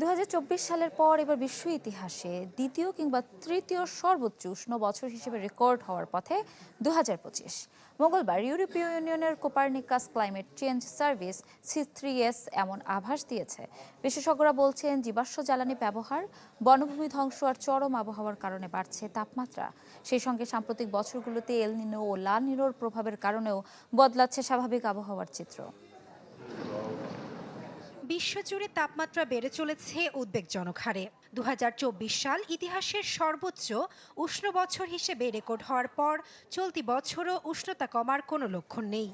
দু হাজার চব্বিশ সালের পর এবার বিশ্ব ইতিহাসে দ্বিতীয় কিংবা তৃতীয় সর্বোচ্চ উষ্ণ বছর হিসেবে রেকর্ড হওয়ার পথে দু হাজার পঁচিশ। মঙ্গলবার ইউরোপীয় ইউনিয়নের Copernicus climate change service C three S এমন আভাস দিয়েছে। বিশেষজ্ঞরা বলছেন, জীবাশ্ম জ্বালানি ব্যবহার, বনভূমি ধ্বংস আর চরম আবহাওয়ার কারণে বাড়ছে তাপমাত্রা। সেই সঙ্গে সাম্প্রতিক বছরগুলোতে এল নিনো ও লা নিনোর প্রভাবের কারণেও বদলাচ্ছে স্বাভাবিক আবহাওয়ার চিত্র। বিশ্বজুড়ে তাপমাত্রা বেড়ে চলেছে উদ্বেগজনক হারে। দু হাজার চব্বিশ সাল ইতিহাসের সর্বোচ্চ উষ্ণ বছর হিসেবে রেকর্ড হওয়ার পর চলতি বছরও উষ্ণতা কমার কোনো লক্ষণ নেই।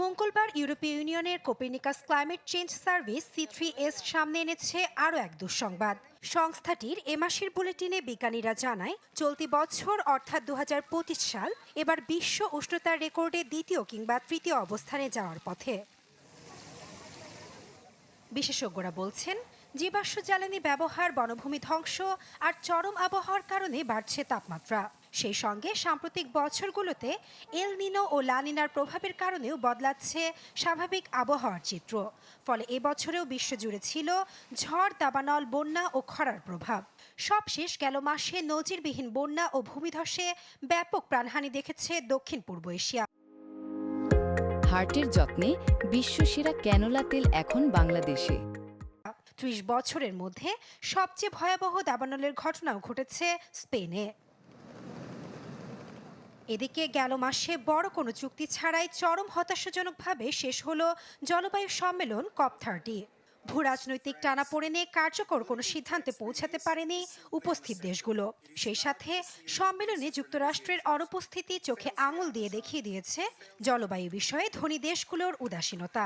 মঙ্গলবার ইউরোপীয় ইউনিয়নের Copernicus climate change service C three S সামনে এনেছে আরও এক দুঃসংবাদ। সংস্থাটির এ মাসের বুলেটিনে বিজ্ঞানীরা জানায়, চলতি বছর অর্থাৎ দু হাজার পঁচিশ সাল এবার বিশ্ব উষ্ণতার রেকর্ডে দ্বিতীয় কিংবা তৃতীয় অবস্থানে যাওয়ার পথে। বিশেষজ্ঞরা বলছেন, জীবাশ্ম জ্বালানি ব্যবহার বনভূমি ধ্বংস আর চরম আবহাওয়ার কারণে বাড়ছে তাপমাত্রা। সেই সঙ্গে সাম্প্রতিক বছরগুলোতে এল নিনো ও লানিনার প্রভাবের কারণেও বদলাচ্ছে স্বাভাবিক আবহাওয়ার চিত্র। ফলে এবছরেও বিশ্বজুড়ে ছিল ঝড়, দাবানল, বন্যা ও খরার প্রভাব। সবশেষ গেল মাসে নজিরবিহীন বন্যা ও ভূমিধসে ব্যাপক প্রাণহানি দেখেছে দক্ষিণ পূর্ব এশিয়া। হার্টের যত্নে বিশ্বসেরা ক্যানোলা তেল এখন বাংলাদেশে। ত্রিশ বছরের মধ্যে সবচেয়ে ভয়াবহ দাবানলের ঘটনাও ঘটেছে স্পেনে। এদিকে গেল মাসে বড় কোনো চুক্তি ছাড়াই চরম হতাশাজনকভাবে শেষ হলো জলবায়ু সম্মেলন কপ থার্টি। ভূরাজনৈতিক টানাপোড়েনে কার্যকর কোনো সিদ্ধান্তে পৌঁছাতে পারেনি উপস্থিত দেশগুলো। সেই সাথে সম্মেলনে যুক্তরাষ্ট্রের অনুপস্থিতি চোখে আঙুল দিয়ে দেখিয়ে দিয়েছে জলবায়ু বিষয়ে ধনী দেশগুলোর উদাসীনতা।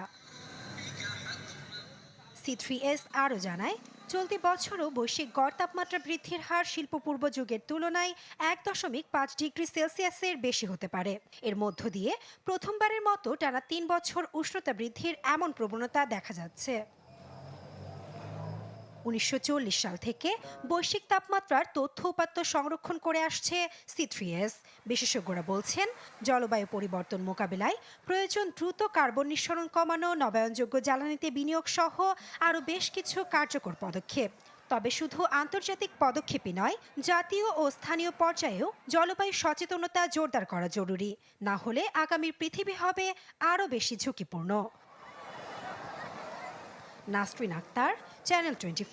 সি থ্রি এস আরও জানায়, চলতি বছরও বৈশ্বিক গড় তাপমাত্রা বৃদ্ধির হার শিল্পপূর্ব যুগের তুলনায় এক দশমিক পাঁচ ডিগ্রি সেলসিয়াসের বেশি হতে পারে। এর মধ্য দিয়ে প্রথমবারের মতো টানা তিন বছর উষ্ণতা বৃদ্ধির এমন প্রবণতা দেখা যাচ্ছে। উনিশশো চল্লিশ সাল থেকে বৈশ্বিক তাপমাত্রার তথ্য উপাত্ত সংরক্ষণ করে আসছে সি থ্রি এস বিশেষজ্ঞরা বলছেন, জলবায়ু পরিবর্তন মোকাবিলায় প্রয়োজন দ্রুত কার্বন নিঃসরণ কমানো, নবায়নযোগ্য জ্বালানিতে বিনিয়োগ সহ আরও বেশ কিছু কার্যকর পদক্ষেপ। তবে শুধু আন্তর্জাতিক পদক্ষেপই নয়, জাতীয় ও স্থানীয় পর্যায়েও জলবায়ু সচেতনতা জোরদার করা জরুরি। না হলে আগামীর পৃথিবী হবে আরও বেশি ঝুঁকিপূর্ণ। Nasrin Akter channel twenty